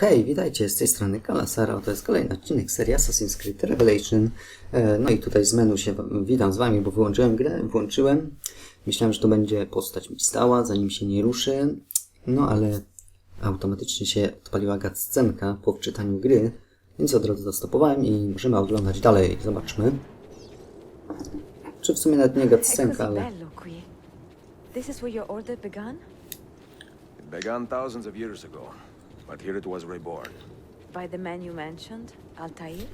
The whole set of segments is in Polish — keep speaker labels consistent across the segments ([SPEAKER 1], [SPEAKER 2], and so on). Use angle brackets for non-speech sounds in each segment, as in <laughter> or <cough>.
[SPEAKER 1] Hej, witajcie, z tej strony Kalasara, to jest kolejny odcinek serii Assassin's Creed Revelation. E, No i tutaj z menu się witam z wami, bo wyłączyłem grę, włączyłem. Myślałem, że to będzie postać mi stała, zanim się nie ruszy. No ale automatycznie się odpaliła scenka po wczytaniu gry, więc od razu zastopowałem i możemy oglądać dalej. Zobaczmy. Czy w sumie nawet nie
[SPEAKER 2] È
[SPEAKER 1] scenka,
[SPEAKER 2] così
[SPEAKER 1] ale...
[SPEAKER 2] This is where your order began?
[SPEAKER 3] It began thousands of years ago, but here it was reborn.
[SPEAKER 2] By the man you mentioned, Altair?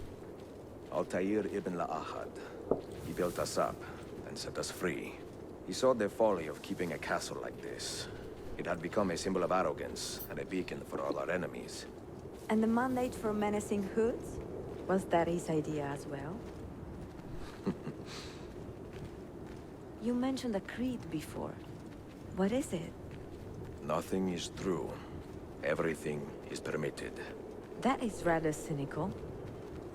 [SPEAKER 3] Altair ibn La'ahad. He built us up and set us free. He saw the folly of keeping a castle like this. It had become a symbol of arrogance and a beacon for all our enemies.
[SPEAKER 2] And the mandate for menacing hoods? Was that his idea as well? <laughs> you mentioned a creed before. What is it?
[SPEAKER 3] Nothing is true. Everything is permitted.
[SPEAKER 2] That is rather cynical.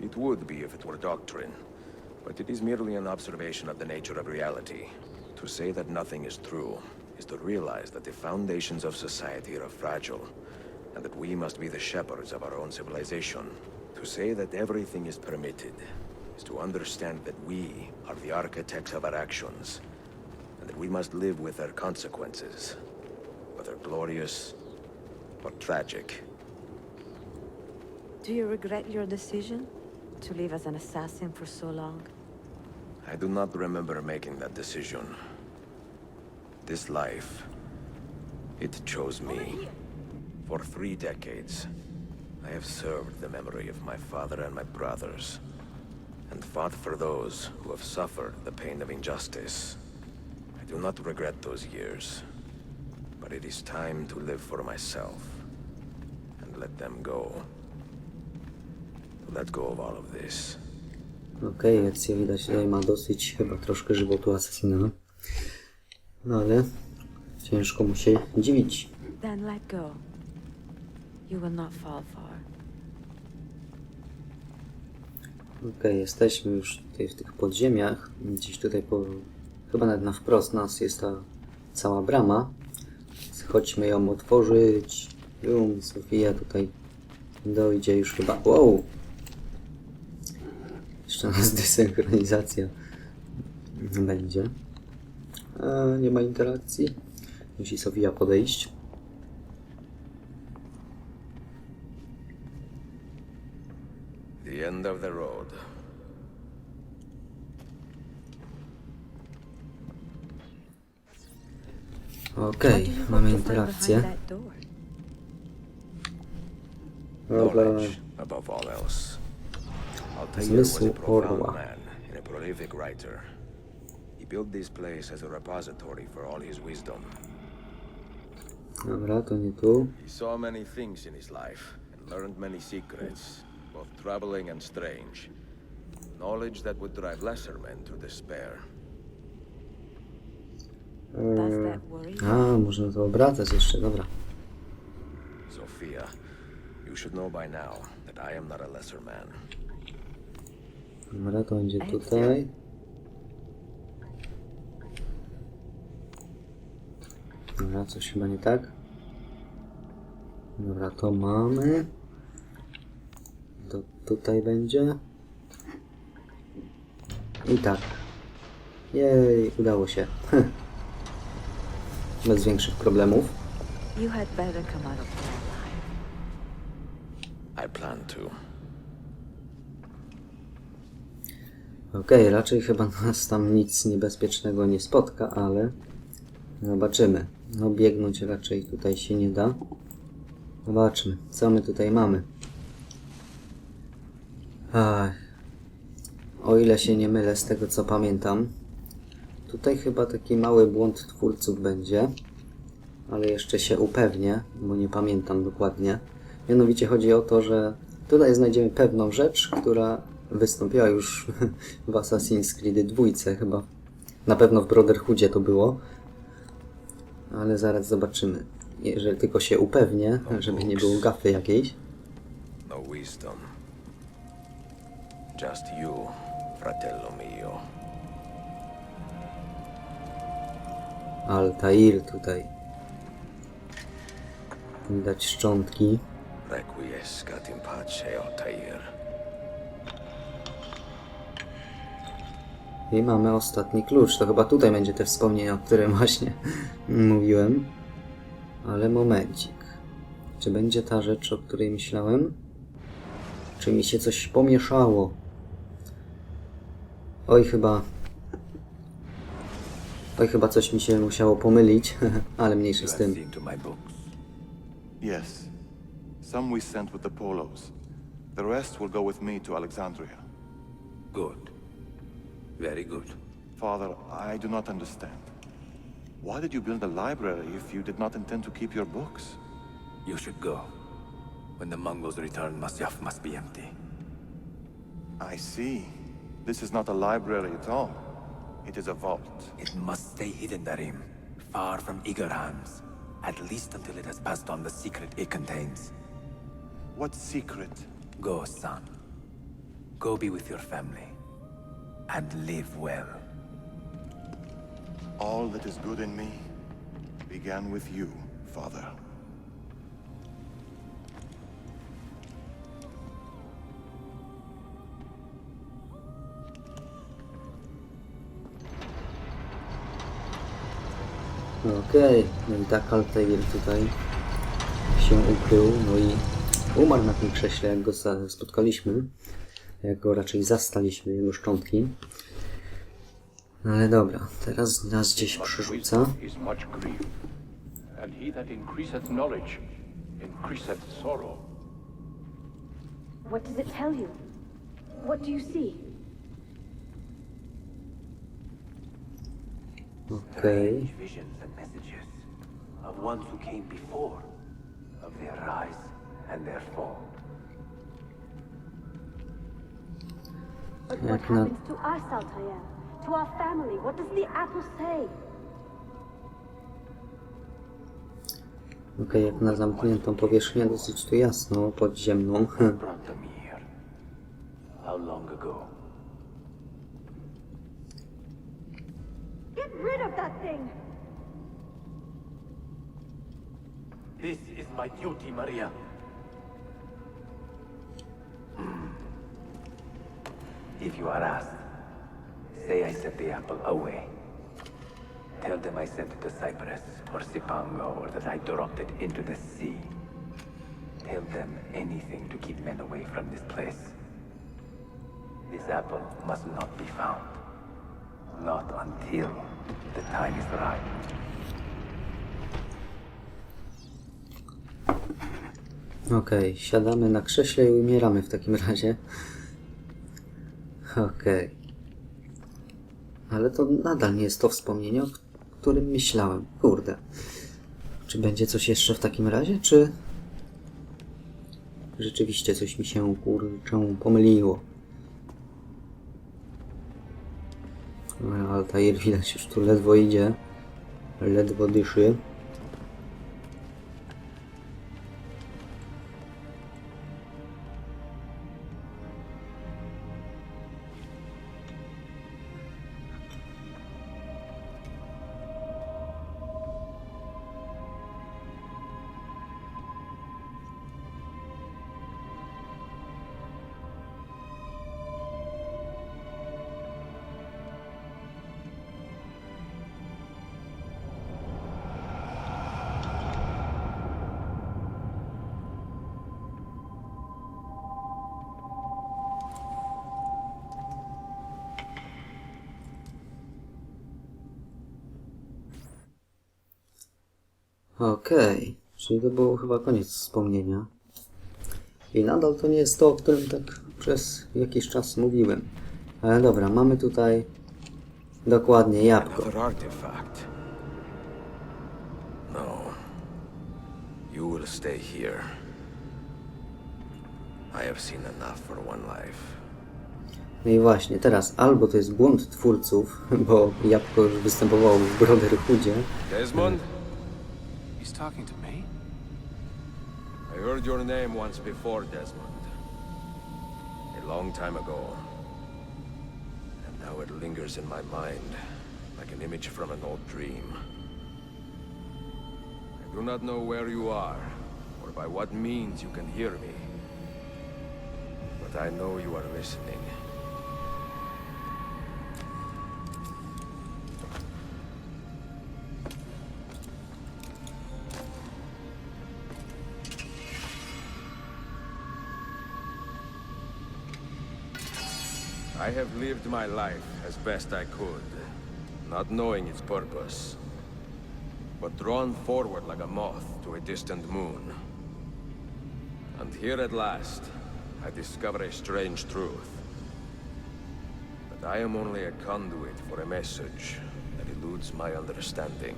[SPEAKER 3] It would be if it were doctrine, but it is merely an observation of the nature of reality. To say that nothing is true is to realize that the foundations of society are fragile, and that we must be the shepherds of our own civilization. To say that everything is permitted is to understand that we are the architects of our actions, and that we must live with their consequences, whether glorious or tragic.
[SPEAKER 2] Do you regret your decision to live as an assassin for so long?
[SPEAKER 3] I do not remember making that decision. This life, it chose me. For three decades, I have served the memory of my father and my brothers, and fought for those who have suffered the pain of injustice. I do not regret those years, but it is time to live for myself, and let them go. Let go of all of this.
[SPEAKER 1] Okej, Ezio widać tutaj ma dosyć chyba troszkę żywotu asesyna. No ale ciężko mu się dziwić.
[SPEAKER 2] Then let go. You will not fall far.
[SPEAKER 1] Okej, jesteśmy już tutaj w tych podziemiach. Gdzieś tutaj po... Chyba nawet na wprost nas jest ta cała brama. Chodźmy ją otworzyć. Jum, Sofia tutaj dojdzie już chyba. Wow! Jeszcze nas <laughs> desynchronizacja będzie. A, nie ma interakcji. Musi Sofia podejść. Okej,
[SPEAKER 2] What do
[SPEAKER 1] mamy interakcję.
[SPEAKER 2] behind that door?
[SPEAKER 1] Dobra.
[SPEAKER 3] Knowledge above all else. Altair was
[SPEAKER 1] Zmysł
[SPEAKER 3] a profound
[SPEAKER 1] orła.
[SPEAKER 3] man and a prolific writer. He built this place as a repository for all his wisdom.
[SPEAKER 1] Dobra, to nie tu.
[SPEAKER 3] He saw many things in his life and learned many secrets, both troubling and strange. Knowledge that would drive lesser men to despair.
[SPEAKER 2] Does
[SPEAKER 1] można to obracać jeszcze, dobra.
[SPEAKER 3] Sophia, you should know by now that I am not a lesser man.
[SPEAKER 1] Dobra, to będzie tutaj. Dobra, coś chyba nie tak. Dobra, to mamy. To tutaj będzie. I tak. Jej, udało się. <laughs> Bez większych problemów.
[SPEAKER 2] You had better come out of there alive.
[SPEAKER 3] I plan to.
[SPEAKER 1] Okej, raczej chyba nas tam nic niebezpiecznego nie spotka, ale zobaczymy. No biegnąć raczej tutaj się nie da. Zobaczmy, co my tutaj mamy. Ach. O ile się nie mylę z tego co pamiętam, tutaj chyba taki mały błąd twórców będzie, ale jeszcze się upewnię, bo nie pamiętam dokładnie. Mianowicie chodzi o to, że tutaj znajdziemy pewną rzecz, która wystąpiła już <laughs> w Assassin's Creed 2 chyba. Na pewno w Brotherhoodzie to było. Ale zaraz zobaczymy. Jeżeli tylko się upewnię, żeby nie było gafy jakiejś.
[SPEAKER 3] No wisdom. Just you, fratello mio.
[SPEAKER 1] Altair tutaj. Widać szczątki.
[SPEAKER 3] Altair.
[SPEAKER 1] I mamy ostatni klucz. To chyba tutaj będzie te wspomnienia, o którym właśnie <laughs> mówiłem. Ale momencik. Czy będzie ta rzecz, o której myślałem? Czy mi się coś pomieszało? Oj, chyba. Oj, chyba coś mi się musiało pomylić, <laughs> ale mniejszy z tym.
[SPEAKER 4] Yes. Some we sent with the Polos. The rest will go with me to Alexandria.
[SPEAKER 5] Good. Very good.
[SPEAKER 4] Father, I do not understand. Why did you build a library if you did not intend to keep your books?
[SPEAKER 5] You should go. When the Mongols return, Masyaf must be empty.
[SPEAKER 4] I see. This is not a library at all. It is a vault.
[SPEAKER 5] It must stay hidden, Darim. Far from eager hands. At least until it has passed on the secret it contains.
[SPEAKER 4] What secret?
[SPEAKER 5] Go, son. Go be with your family. And live well.
[SPEAKER 4] All that is good in me began with you, Father.
[SPEAKER 1] Okej, no i tak Altair tutaj się ukrył, no i umarł na tym krześle, jak go spotkaliśmy, jak go raczej zastaliśmy, jego szczątki. No Ale dobra, teraz nas gdzieś przerzuca.
[SPEAKER 6] What does it tell you? What do you see?
[SPEAKER 1] Okej,
[SPEAKER 5] Visions and messages of ones who came before, of their rise and their fall.
[SPEAKER 6] But what happens to us, Altair? To our family? What does the apple say?
[SPEAKER 1] okej, jak na zamkniętą powierzchnię, dosyć tu jasno, podziemną. <laughs>
[SPEAKER 5] How long ago?
[SPEAKER 6] Rid of that thing!
[SPEAKER 5] This is my duty, Maria. Hmm. If you are asked, say I sent the apple away. Tell them I sent it to Cyprus or Cipango or that I dropped it into the sea. Tell them anything to keep men away from this place. This apple must not be found. Not until the time is right.
[SPEAKER 1] Okej, siadamy na krześle i umieramy w takim razie. Okej. Ale to nadal nie jest to wspomnienie, o którym myślałem. Kurde. Czy będzie coś jeszcze w takim razie, czy... Rzeczywiście coś mi się, kurczę, pomyliło. No, Altair widać już tu ledwo idzie. Ledwo dyszy. Okej, czyli to był chyba koniec wspomnienia. I nadal to nie jest to, o którym tak przez jakiś czas mówiłem. Ale dobra, mamy tutaj dokładnie jabłko.
[SPEAKER 3] No. You will stay here. I have seen enough for one life.
[SPEAKER 1] No i właśnie, teraz albo to jest błąd twórców, <laughs> bo jabłko już występowało w Brotherhoodzie,
[SPEAKER 3] Desmond,
[SPEAKER 7] He's talking to me?
[SPEAKER 3] I heard your name once before, Desmond. A long time ago. And now it lingers in my mind, like an image from an old dream. I do not know where you are, or by what means you can hear me. but I know you are listening. I have lived my life as best I could, not knowing its purpose, but drawn forward like a moth to a distant moon. And here at last, I discover a strange truth. That I am only a conduit for a message that eludes my understanding.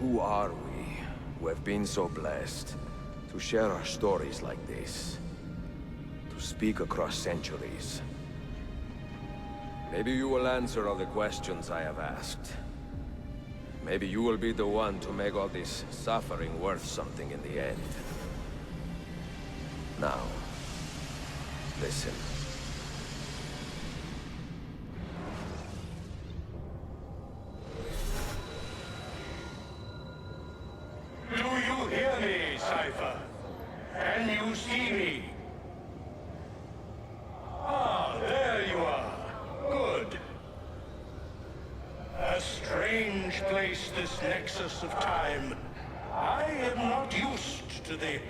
[SPEAKER 3] Who are we, who have been so blessed, to share our stories like this? Speak across centuries? Maybe you will answer all the questions I have asked. Maybe you will be the one to make all this suffering worth something in the end. Now, listen.
[SPEAKER 8] A strange place, this nexus of time. I am not used to the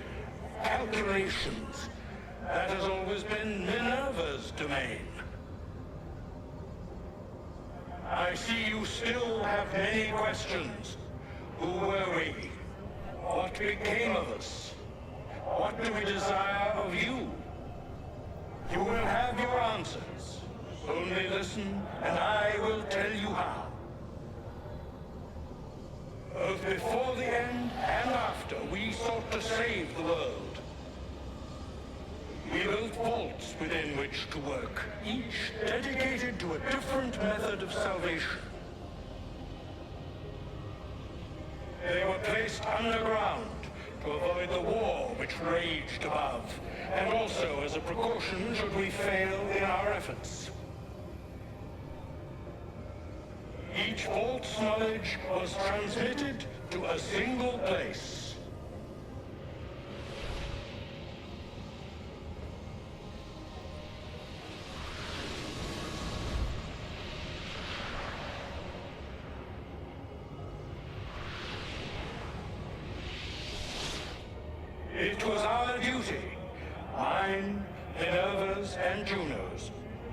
[SPEAKER 8] calculations. That has always been Minerva's domain. I see you still have many questions. Who were we? What became of us? What do we desire of you? You will have your answers. Only listen, and I will tell you how. Both before the end and after, we sought to save the world. We built vaults within which to work, each dedicated to a different method of salvation. They were placed underground to avoid the war which raged above, and also as a precaution should we fail in our efforts. Vault's knowledge was transmitted to a single place. It was our duty, mine, Minerva's, and Juno's,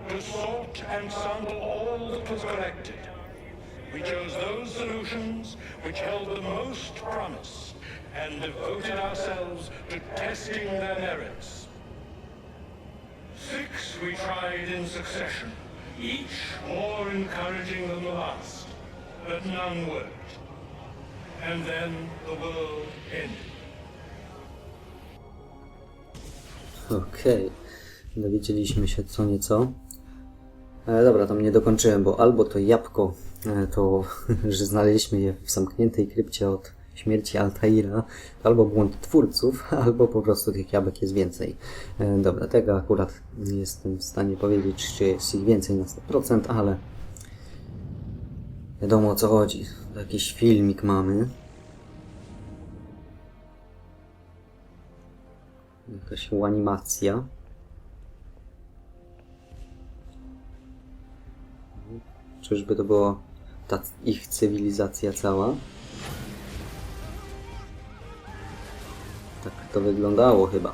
[SPEAKER 8] to sort and sample all that was collected. We chose those solutions which held the most promise and devoted ourselves to testing their merits. Six we tried in succession, each more encouraging than the last, but none worked. And then the world ended.
[SPEAKER 1] Okej, dowiedzieliśmy się co nieco. E, dobra, tam nie dokończyłem, bo albo to jabłko, to, <laughs> że znaleźliśmy je w zamkniętej krypcie od śmierci Altaira, albo błąd twórców, <laughs> albo po prostu tych jabłek jest więcej. E, dobra, tego akurat nie jestem w stanie powiedzieć, czy jest ich więcej na 100%, ale wiadomo o co chodzi. Jakiś filmik mamy. Jakaś animacja. Czyżby to była ta ich cywilizacja cała? Tak to wyglądało chyba.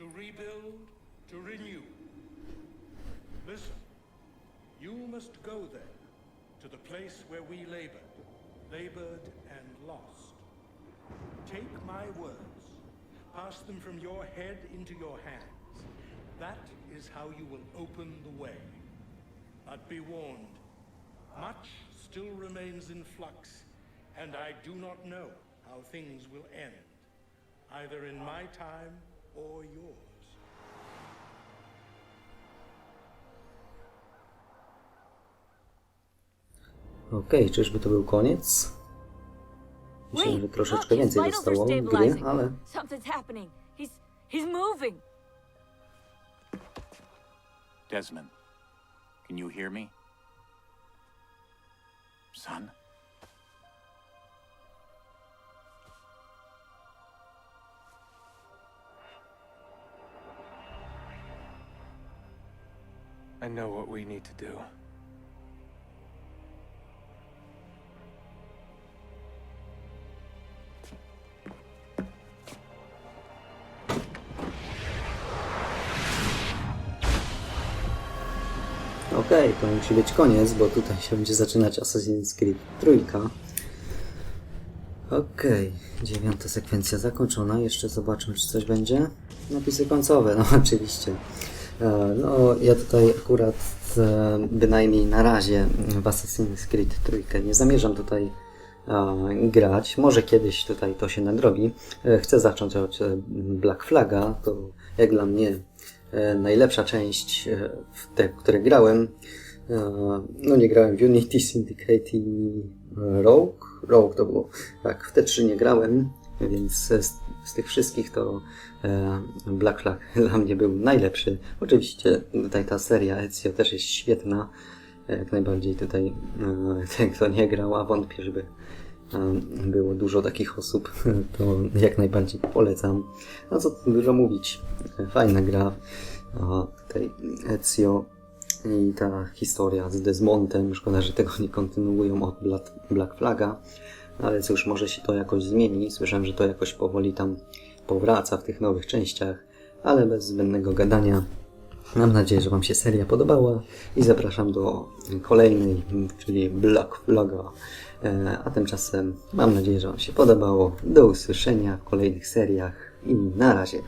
[SPEAKER 8] to rebuild, to renew. Listen, you must go there, to the place where we labored, labored and lost. Take my words, pass them from your head into your hands. That is how you will open the way. But be warned, much still remains in flux, and I do not know how things will end, either in my time or yours.
[SPEAKER 1] Okej, czyżby to był koniec? Myślałem, że troszeczkę więcej zostało gry, ale.
[SPEAKER 9] Desmond, can you hear me? Son?
[SPEAKER 3] I know what we need to do.
[SPEAKER 1] Okej, to musi być koniec, bo tutaj się będzie zaczynać Assassin's Creed trójka. Okej, dziewiąta sekwencja zakończona. Jeszcze zobaczmy, czy coś będzie. Napisy końcowe, no oczywiście. E, No, ja tutaj akurat e, bynajmniej na razie w Assassin's Creed trójkę nie zamierzam tutaj e, grać. Może kiedyś tutaj to się nadrobi. Chcę zacząć od Black Flaga. To jak dla mnie najlepsza część w te, które grałem. No nie grałem w Unity, Syndicate i Rogue. Rogue to było. Tak, w te trzy nie grałem, więc z, z tych wszystkich to e, Black Flag <laughs> dla mnie był najlepszy. Oczywiście tutaj ta seria Ezio też jest świetna. Jak najbardziej tutaj e, <laughs> ten, kto nie grał, a wątpię, żeby e, było dużo takich osób, <laughs> to jak najbardziej polecam. No co tu dużo mówić. Fajna gra. A tutaj Ezio i ta historia z Desmontem. Szkoda, że tego nie kontynuują od Bla- Black Flaga. Ale cóż, może się to jakoś zmieni. Słyszałem, że to jakoś powoli tam powraca w tych nowych częściach. Ale bez zbędnego gadania. Mam nadzieję, że Wam się seria podobała i zapraszam do kolejnej, czyli Black Flaga. E, A tymczasem mam nadzieję, że Wam się podobało. Do usłyszenia w kolejnych seriach i na razie.